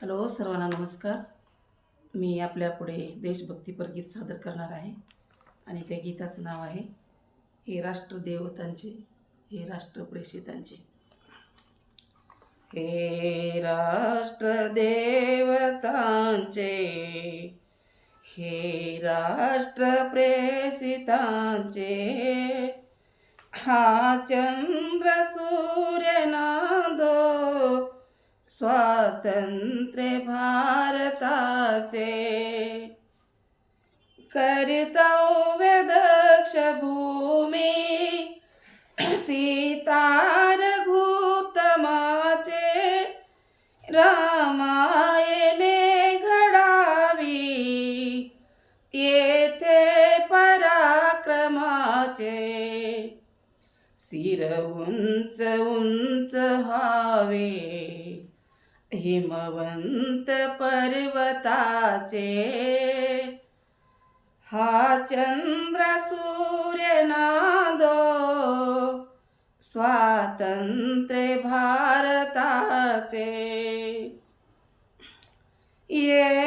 Hello सर्वांना नमस्कार. मी आपल्यापुढे देशभक्तीपर गीत सादर करणार आहे आणि त्या गीताचं नाव आहे हे राष्ट्रदेवतांचे हे राष्ट्रप्रेषितांचे. हे राष्ट्रदेवतांचे हे राष्ट्रप्रेषितांचे हा चंद्र सूर्यनादो स्वातंत्र्य भारताचे कर्तव्य दक्ष भूमी सीता घुतमाचे रामायणे घडावी येथे पराक्रमाचे सिर उंच उंच व्हावे. हिमवंत पर्वताचे हा चंद्र सूर्य नादो स्वातंत्र्य भारताचे. ये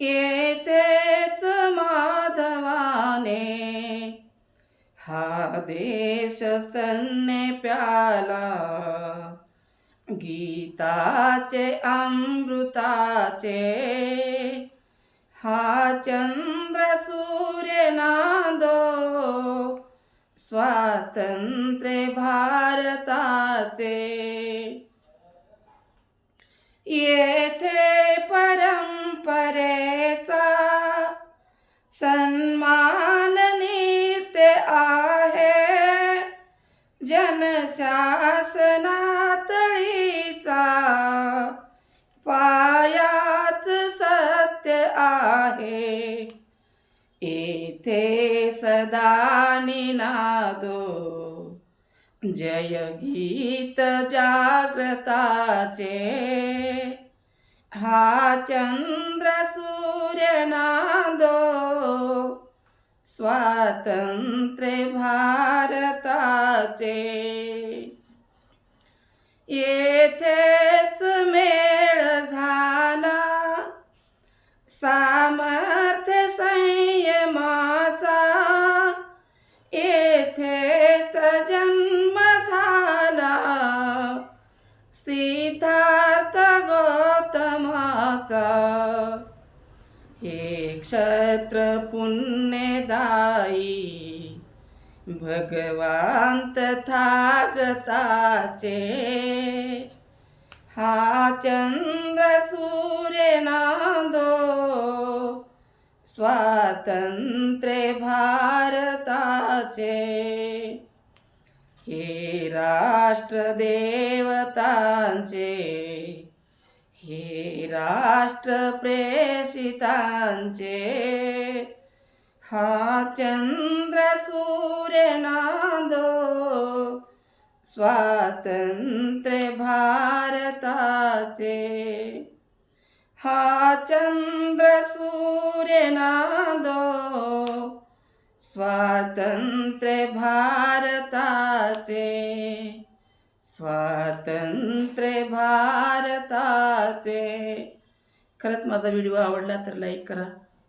येतेच माधवाने. हा देश स्तन्य प्याला. गीताचे अमृताचे. हा चंद्र सूर्य नादो. स्वातंत्र्य भारताचे. ये सन्मान नित्य आहे. जनशासनातळीचा पायाच सत्य आहे. येथे सदा निनादो जय गीत जाग्रताचे हा चंद्र सूर्य नादो स्वातंत्र्य भारताचे. येथेच मेळ झाला. सामर्थ्य संयमाचा. येथेच जन्म झाला. सिद्धार्थ गौतमाचा. हे क्षत्र दाई भगवान तथागताचे हा चंद्र सूर्य नादो स्वातंत्र्य भारताचे. हे राष्ट्रदेवतांचे हे राष्ट्रप्रेषितांचे हा चंद्र सूर्यनादो स्वातंत्र्य भारताचे. हा चंद्र सूर्यनादो स्वातंत्र्य भारताचे. स्वातंत्र्य भारताचे. खरंच माझा व्हिडिओ आवडला तर लाईक करा.